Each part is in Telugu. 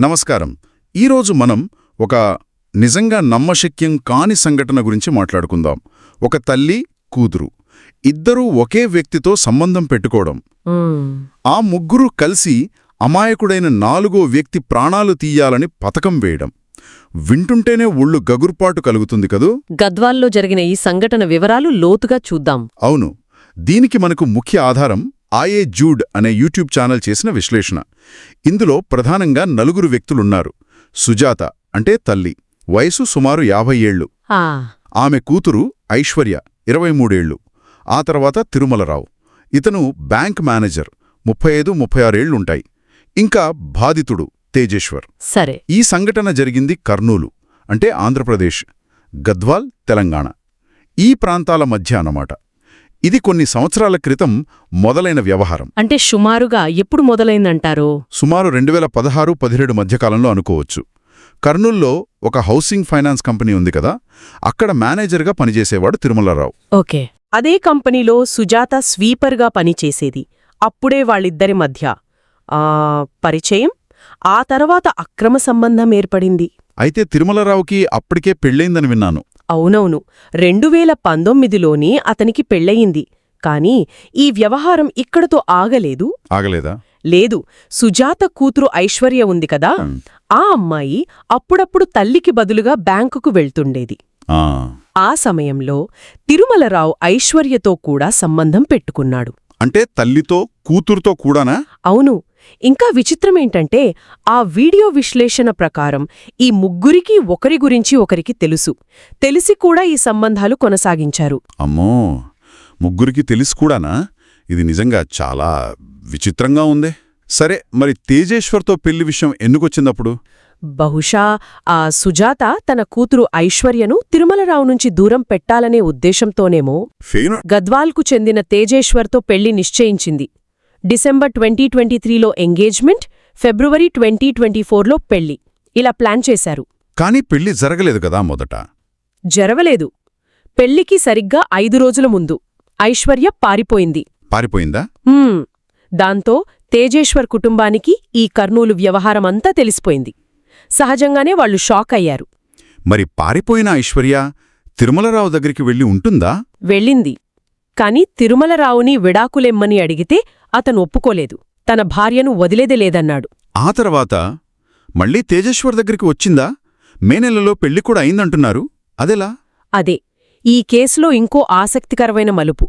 నమస్కారం. ఈరోజు మనం ఒక నిజంగా నమ్మశక్యం కాని సంఘటన గురించి మాట్లాడుకుందాం. ఒక తల్లి కూతురు. ఇద్దరూ ఒకే వ్యక్తితో సంబంధం పెట్టుకోవడం. ఆ ముగ్గురు కలిసి అమాయకుడైన నాలుగో వ్యక్తి ప్రాణాలు తీయాలని పథకం వేయడం. వింటుంటేనే ఒళ్ళు గగుర్పాటు కలుగుతుంది కదూ? గద్వాల్లో జరిగిన ఈ సంఘటన వివరాలు లోతుగా చూద్దాం. అవును. దీనికి మనకు ముఖ్య ఆధారం ఆయే జూడ్ అనే యూట్యూబ్ ఛానల్ చేసిన విశ్లేషణ. ఇందులో ప్రధానంగా నలుగురు వ్యక్తులున్నారు. సుజాత అంటే తల్లి. వయసు సుమారు యాభై ఏళ్ళు ఆ. ఆమె కూతురు ఐశ్వర్య ఇరవై మూడేళ్ళు ఆ తర్వాత తిరుమలరావు. ఇతను బ్యాంక్ మేనేజర్. ముప్పై ఐదు ముప్పై ఆరేళ్ళుంటాయి ఇంకా బాధితుడు తేజేశ్వర్. సరే. ఈ సంఘటన జరిగింది కర్నూలు అంటే ఆంధ్రప్రదేశ్ గద్వాల్ తెలంగాణ. ఈ ప్రాంతాల మధ్య అన్నమాట. ఇది కొన్ని సంవత్సరాల క్రితం మొదలైన వ్యవహారం. అంటే సుమారుగా ఎప్పుడు మొదలైందంటారు? సుమారు రెండు వేల పదహారు పదిహేడు మధ్యకాలంలో అనుకోవచ్చు. కర్నూల్లో ఒక హౌసింగ్ ఫైనాన్స్ కంపెనీ ఉంది కదా అక్కడ మేనేజర్గా పనిచేసేవాడు తిరుమలరావు. ఓకే. అదే కంపెనీలో సుజాత స్వీపర్గా పనిచేసేది. అప్పుడే వాళ్ళిద్దరి మధ్య పరిచయం ఆ తర్వాత అక్రమ సంబంధం ఏర్పడింది. అయితే తిరుమలరావుకి అప్పటికే పెళ్ళైందని విన్నాను. అవునవును రెండు వేల పంతొమ్మిదిలోనే అతనికి పెళ్ళయింది. కాని ఈ వ్యవహారం ఇక్కడతో ఆగలేదు? ఆగలేదా? లేదు. సుజాత కూతురు ఐశ్వర్య ఉంది కదా? ఆ అమ్మాయి అప్పుడప్పుడు తల్లికి బదులుగా బ్యాంకుకు వెళ్తుండేది. ఆ, ఆ సమయంలో తిరుమలరావు ఐశ్వర్యతో కూడా సంబంధం పెట్టుకున్నాడు. అంటే తల్లితో కూతురుతో కూడానా? అవును. ఇంకా విచిత్రమేంటంటే ఆ వీడియో విశ్లేషణ ప్రకారం ఈ ముగ్గురికి ఒకరి గురించి ఒకరికి తెలుసు. తెలిసి కూడా ఈ సంబంధాలు కొనసాగించారు. అమ్మో! ముగ్గురికి తెలిసి కూడానా? ఇది నిజంగా చాలా విచిత్రంగా ఉందే. సరే మరి తేజేశ్వర్తో పెళ్ళి విషయం ఎందుకొచ్చిందప్పుడు? బహుశా ఆ సుజాత తన కూతురు ఐశ్వర్యను తిరుమలరావు నుంచి దూరం పెట్టాలనే ఉద్దేశంతోనేమో గద్వాల్కు చెందిన తేజేశ్వర్తో పెళ్ళి నిశ్చయించింది. డిసెంబర్ ట్వంటీ ట్వంటీ త్రీలో ఎంగేజ్మెంట్ ఫిబ్రవరి ట్వంటీ ట్వంటీ ఫోర్లో పెళ్ళి. ఇలా ప్లాన్ చేశారు. కానీ పెళ్ళి జరగలేదు కదా మొదట? జరవలేదు. పెళ్ళికి సరిగ్గా ఐదు రోజుల ముందు. ఐశ్వర్య పారిపోయింది. పారిపోయిందా. దాంతో తేజేశ్వర్ కుటుంబానికి ఈ కర్నూలు వ్యవహారమంతా తెలిసిపోయింది. సహజంగానే వాళ్ళు షాక్ అయ్యారు. మరి పారిపోయిన ఐశ్వర్య తిరుమలరావు దగ్గరికి వెళ్ళి ఉంటుందా? వెళ్ళింది. కాని తిరుమలరావుని విడాకులెమ్మని అడిగితే అతను ఒప్పుకోలేదు. తన భార్యను వదిలేదేలేదన్నాడు ఆ తర్వాత మళ్ళీ తేజేశ్వర్ దగ్గరికి వచ్చిందా? మే నెలలో పెళ్ళి కూడా అయిందంటున్నారు. అదెలా? అదే. ఈ కేసులో ఇంకో ఆసక్తికరమైన మలుపు.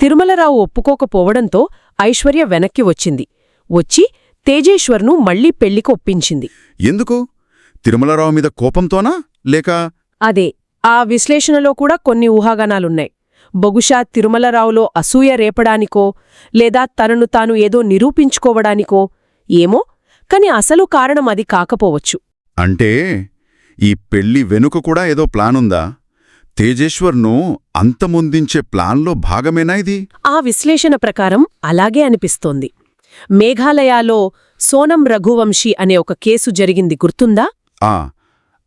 తిరుమలరావు ఒప్పుకోకపోవడంతో ఐశ్వర్య వెనక్కి వచ్చింది. వచ్చి తేజేశ్వర్ను మళ్ళీ పెళ్ళికి ఒప్పించింది. ఎందుకు? తిరుమలరావు మీద కోపంతోనా? లేక అదే. ఆ విశ్లేషణలో కూడా కొన్ని ఊహాగానాలున్నాయి. బహుశా తిరుమలరావులో అసూయ రేపడానికో లేదా తనను తాను ఏదో నిరూపించుకోవడానికో ఏమో? కాని అసలు కారణం అది కాకపోవచ్చు. అంటే ఈ పెళ్ళి వెనుక కూడా ఏదో ప్లానుందా? తేజేశ్వర్ను అంతమొందించే ప్లాన్లో భాగమేనా ఇది? ఆ విశ్లేషణ ప్రకారం అలాగే అనిపిస్తోంది. మేఘాలయాలో సోనం రఘువంశీ అనే ఒక కేసు జరిగింది గుర్తుందా? ఆ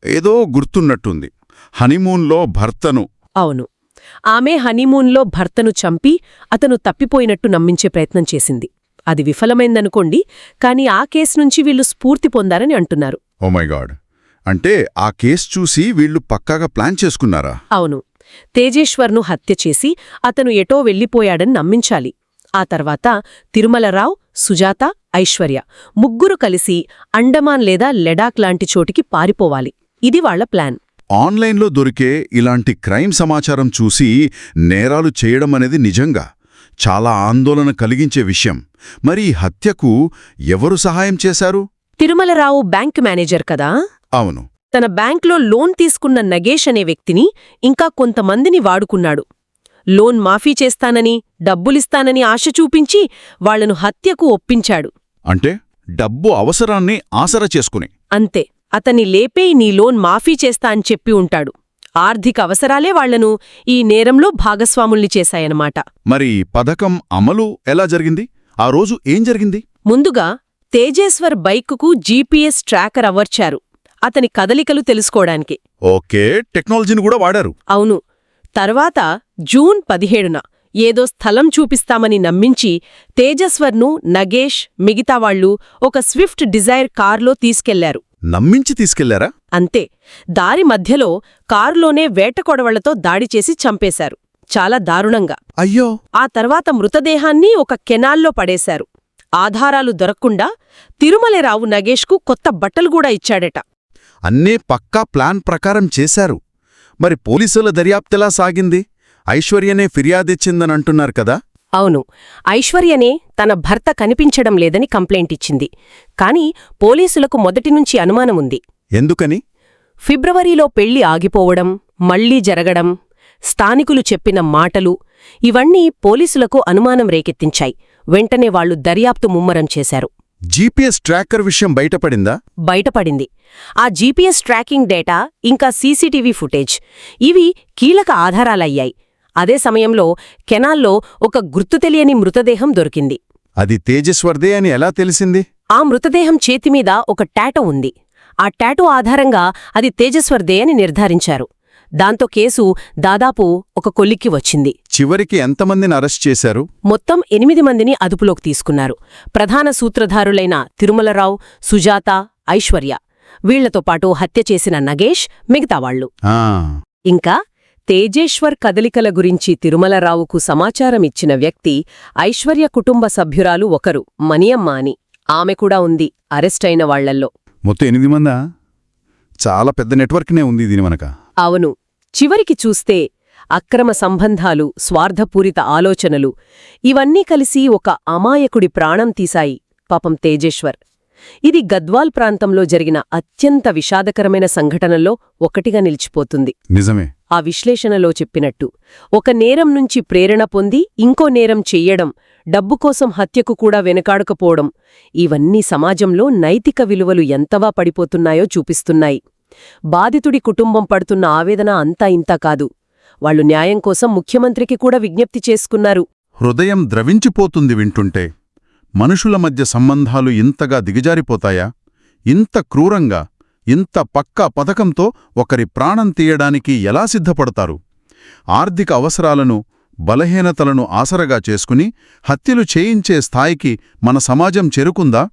ఏదో గుర్తున్నట్టుంది. హనీమూన్లో భర్తను. అవును. ఆమె హనీమూన్లో భర్తను చంపి అతను తప్పిపోయినట్టు నమ్మించే ప్రయత్నం చేసింది. అది విఫలమైందనుకోండి కాని ఆ కేసు నుంచి వీళ్ళు స్ఫూర్తి పొందారని అంటున్నారు. Oh my god. అంటే ఆ కేసు చూసి వీళ్ళు పక్కాగా ప్లాన్ చేసుకున్నారా? అవును. తేజేశ్వర్ను హత్య చేసి అతను ఎటో వెళ్ళిపోయాడని నమ్మించాలి. ఆ తర్వాత తిరుమలరావు సుజాత ఐశ్వర్య ముగ్గురు కలిసి అండమాన్ లేదా లెడాక్ లాంటి చోటికి పారిపోవాలి. ఇది వాళ్ళ ప్లాన్. ఆన్లైన్లో దొరికే ఇలాంటి క్రైమ్ సమాచారం చూసి నేరాలు చేయడం అనేది నిజంగా చాలా ఆందోళన కలిగించే విషయం. మరి ఈ హత్యకు ఎవరు సహాయం చేశారు? తిరుమలరావు బ్యాంక్ మేనేజర్ కదా? అవును. తన బ్యాంక్లో లోన్ తీసుకున్న నగేష్ అనే వ్యక్తిని ఇంకా కొంతమందిని వాడుకున్నాడు. లోన్ మాఫీ చేస్తానని డబ్బులిస్తానని ఆశ చూపించి వాళ్ళను హత్యకు ఒప్పించాడు. అంటే డబ్బు అవసరాన్ని ఆసరా చేసుకుని. అంతే. అతన్ని లేపే నీ లోన్ మాఫీ చేస్తా అని చెప్పి ఉంటాడు. ఆర్థిక అవసరాలే వాళ్ళను ఈ నేరంలో భాగస్వాముల్ని చేశాయన్నమాట. మరి పథకం అమలు ఎలా జరిగింది? ఆ రోజు ఏం జరిగింది? ముందుగా తేజేశ్వర్ బైక్కుకు జీపీఎస్ ట్రాకర్ అవర్చారు అతని కదలికలు తెలుసుకోవడానికి. ఓకే టెక్నాలజీని కూడా వాడారు. అవును. తర్వాత జూన్ పదిహేడున ఏదో స్థలం చూపిస్తామని నమ్మించి తేజస్వర్ను నగేష్ మిగతా వాళ్ళు ఒక స్విఫ్ట్ డిజైర్ కార్లో తీసుకెళ్ళారు. నమ్మించి తీసుకెళ్ళారా? అంతే. దారి మధ్యలో కారులోనే వేటకొడవళ్ళతో దాడి చేసి చంపేశారు. చాలా దారుణంగా. అయ్యో! ఆ తర్వాత మృతదేహాన్ని ఒక కెనాల్లో పడేశారు. ఆధారాలు దొరక్కుండా తిరుమలరావు నగేష్కు కొత్త బట్టలు కూడా ఇచ్చాడట. అన్నే పక్కా ప్లాన్ ప్రకారం చేశారు. మరి పోలీసుల దర్యాప్తెలా సాగింది? ఐశ్వర్యనే ఫిర్యాదిచ్చిందనంటున్నారు కదా? అవును ఐశ్వర్యనే తన భర్త కనిపించడం లేదని కంప్లైంట్ ఇచ్చింది కాని పోలీసులకు మొదటినుంచి అనుమానముంది. ఎందుకని? ఫిబ్రవరిలో పెళ్ళి ఆగిపోవడం మళ్ళీ జరగడం స్థానికులు చెప్పిన మాటలు ఇవన్నీ పోలీసులకు అనుమానం రేకెత్తించాయి. వెంటనే వాళ్ళు దర్యాప్తు ముమ్మరం చేశారు. జీపీఎస్ ట్రాకర్ విషయం బయటపడిందా? బయటపడింది. ఆ జీపీఎస్ ట్రాకింగ్ డేటా ఇంకా సీసీటీవీ ఫుటేజ్. ఇవి కీలక ఆధారాలయ్యాయి. అదే సమయంలో కెనాల్లో ఒక గుర్తు తెలియని మృతదేహం దొరికింది. అది తేజస్వర్దే అని ఎలా తెలిసింది? ఆ మృతదేహం చేతిమీద ఒక టాటో ఉంది. ఆ టాటో ఆధారంగా అది తేజస్వర్దే అని నిర్ధారించారు. దాంతో కేసు దాదాపు ఒక కొలిక్కి వచ్చింది. చివరికి ఎంతమందిని అరెస్ట్ చేశారు? మొత్తం ఎనిమిది మందిని అదుపులోకి తీసుకున్నారు. ప్రధాన సూత్రధారులైన తిరుమలరావు సుజాత ఐశ్వర్య. వీళ్ళతో పాటు హత్య చేసిన నగేష్ మిగతావాళ్ళు ఇంకా తేజేశ్వర్ కదలికల గురించి తిరుమలరావుకు సమాచారమిచ్చిన వ్యక్తి ఐశ్వర్య కుటుంబ సభ్యురాలు ఒకరు మణియమ్మ అని. ఆమె కూడా ఉంది అరెస్టైన వాళ్ళల్లో. మొత్తం ఎనిమిది మందా? చాలా పెద్ద నెట్వర్క్నే ఉంది దీని మనక అవును. చివరికి చూస్తే అక్రమ సంబంధాలు స్వార్థపూరిత ఆలోచనలు ఇవన్నీ కలిసి ఒక అమాయకుడి ప్రాణం తీశాయి పాపం తేజేశ్వర్. ఇది గద్వాల్ ప్రాంతంలో జరిగిన అత్యంత విషాదకరమైన సంఘటనల్లో ఒకటిగా నిలిచిపోతుంది. నిజమే. ఆ విశ్లేషణలో చెప్పినట్టు ఒక నేరం నుంచి ప్రేరణ పొంది ఇంకో నేరం చెయ్యడం డబ్బు కోసం హత్యకు కూడా వెనకాడకపోవడం ఇవన్నీ సమాజంలో నైతిక విలువలు ఎంతవా పడిపోతున్నాయో చూపిస్తున్నాయి. బాధితుడి కుటుంబం పడుతున్న ఆవేదన అంతా ఇంతా కాదు. వాళ్ళు న్యాయం కోసం ముఖ్యమంత్రికి కూడా విజ్ఞప్తి చేసుకున్నారు. హృదయం ద్రవించిపోతుంది వింటుంటే. మనుషుల మధ్య సంబంధాలు ఇంతగా దిగజారిపోతాయా? ఇంత క్రూరంగా ఇంత పక్కా పథకంతో ఒకరి ప్రాణం తీయడానికి ఎలా సిద్ధపడతారు? ఆర్థిక అవసరాలను బలహీనతలను ఆసరగా చేసుకుని హత్యలు చేయించే స్థాయికి మన సమాజం చేరుకుందా?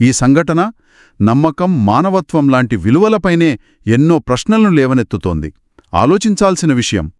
ఈ సంఘటన నమ్మకం మానవత్వం లాంటి విలువలపైనే ఎన్నో ప్రశ్నలను లేవనెత్తుతోంది. ఆలోచించాల్సిన విషయం.